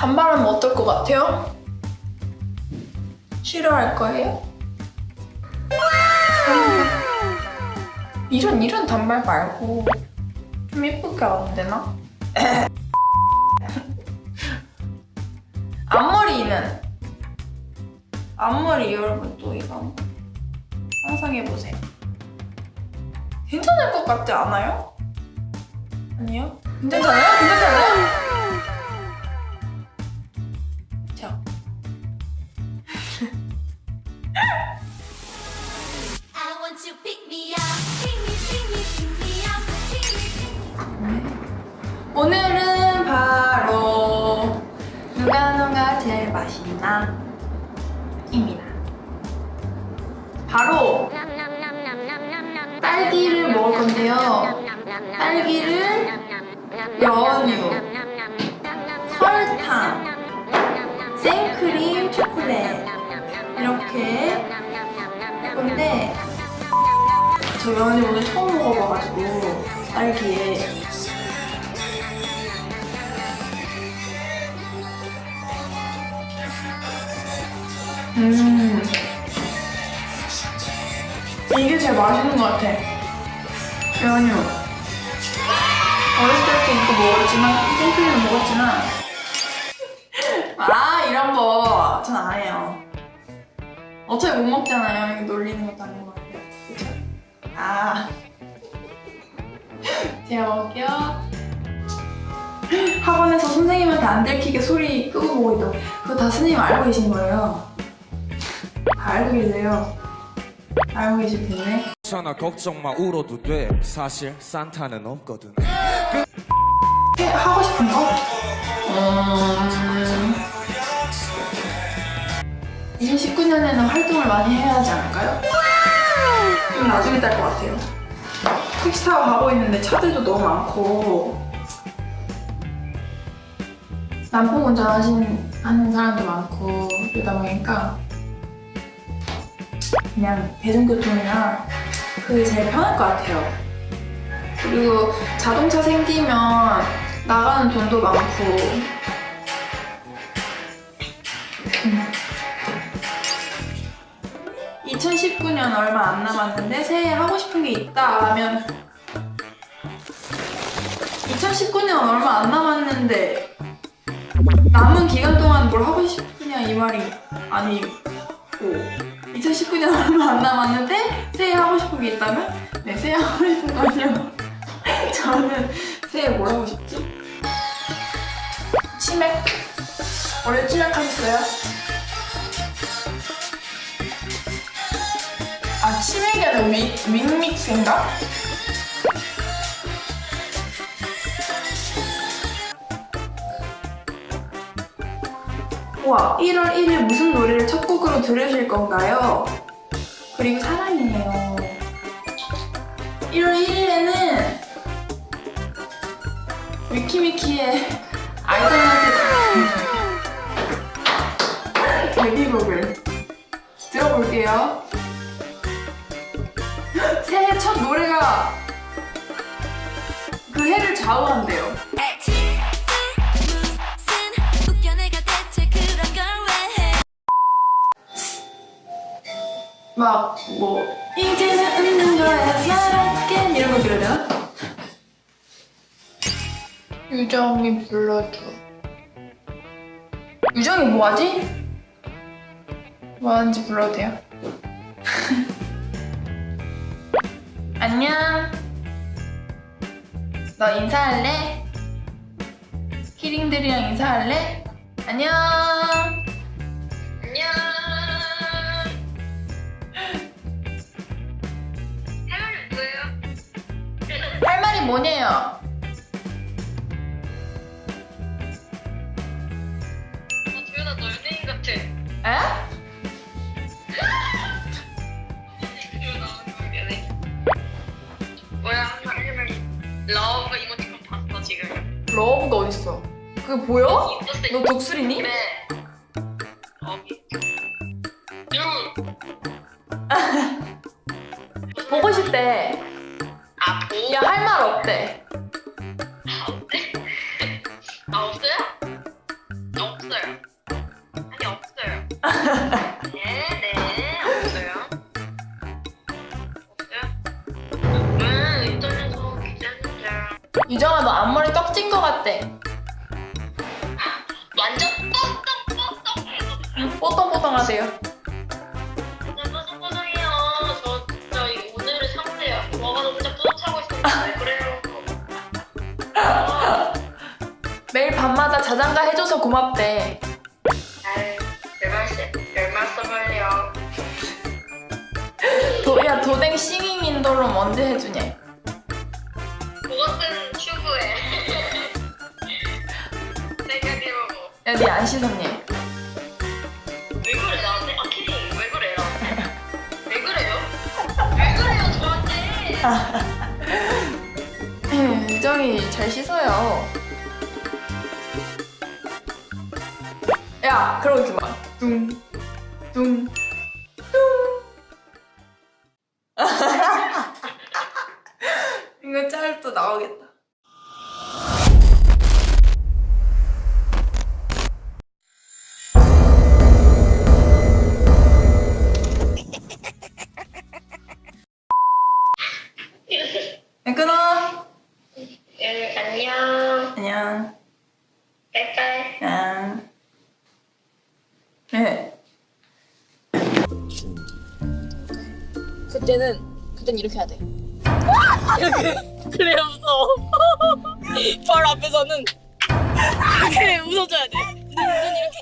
단발하면 어떨 것 같아요? 싫어할 거예요? 이런 이런 단발 말고 좀 예쁘게 하면 되나? 앞머리는 앞머리 여러분 또 이거 한번 상상해 보세요. 괜찮을 것 같지 않아요? 아니요? 괜찮아요? 괜찮아요? 오늘은 바로 누가 누가 제일 맛있나 입니다. 바로 딸기를 먹을 건데요. 딸기를 연유, 설탕, 생크림, 초콜릿 저 연유 오늘 처음 먹어봐가지고 딸기에 음. 이게 제일 맛있는 것 같아. 연유. 어렸을 때부터 이거 먹었지만, 생크림을 먹었지만, 아, 이런 거, 전 안 해요. 어차피 못 먹잖아요. 놀리는 것도. 그쵸? 아. 제가 먹을게요. 학원에서 선생님한테 안 들키게 소리 끄고 보고 있다고. 그거 다 선생님 알고 계신 거예요. 다 알고 계세요. 알고 계실 텐데. 괜찮아 걱정 마 울어도 돼 사실 산타는 없거든 해- 하고 싶은 거? 음... 2019년에는 활동을 많이 해야 하지 않을까요? 좀 나중에 딸 것 같아요. 택시 타고 가고 있는데 차들도 너무 많고 남편 운전하시는 하는 사람도 많고 이러다 보니까 그냥 대중교통이나 그게 제일 편할 것 같아요. 그리고 자동차 생기면 나가는 돈도 많고 음. 2019년 얼마 안 남았는데 새해 하고 싶은 게 있다 하면 2019년 얼마 안 남았는데 남은 기간 동안 뭘 하고 싶으냐 이 말이 아니고 2019년 얼마 안 남았는데 새해 하고 싶은 게 있다면 네 새해 하고 싶은 거요 저는 새해 뭘 하고 싶지? 치맥 원래 치맥 하셨어요? 치맥이 아니라 윅, 윅믹스인가? 와 1월 1일 무슨 노래를 첫 곡으로 들으실 건가요? 그리고 사랑이에요 1월 1일에는 위키미키의 아이돌한테 데뷔곡을 들어볼게요. 노래가 그 해를 좌우한대요. 막 뭐 이제는 웃는 거야 사랑게 이런 거 들어야 되나? 유정이 불러줘. 유정이 뭐하지? 뭐하는지 불러도 돼요? 안녕. 너 인사할래? 키링들이랑 인사할래? 안녕. 안녕. 할 말이 뭐냐요? 주연아 너 연예인 같아. 에? 러브 이모티콘 봤어 지금. 러브가 어딨어? 그게 보여? 있었어. 너 독수리니? 네. 거기. 응. 보고 싶대. 아 보. 야, 할 말 없대. 어때? 완전 뻑뻑뻑뻑 뽀똥뽀똥하세요. 완전 뽀송뽀송해요. 저 진짜 이 오늘의 상태야. 와가지고 진짜 뿌듯하고 있었는데 왜 그래요? 아, 매일 밤마다 자장가 해줘서 고맙대. 아유, 별 말씀, 별 말씀을요. 도, 야 도댕 싱잉 인도롬 언제 해주냐? 생각해보고. 야니안 씻었니? 왜 그래 나한테? 아 키링 왜 그래요? 왜 그래요? 왜 그래요 저한테? 유정이 잘 씻어요. 야 그러지 마. 뚱 뚱. 이거 짤또 나오겠다. 야, 끊어. 예, 안녕. 안녕. 빠이빠이. 안녕. 네. 그때는 그땐 이렇게 해야 돼. 이렇게 그래야 무서워. 바로 앞에서는 이렇게 웃어줘야 돼. 눈, 눈 이렇게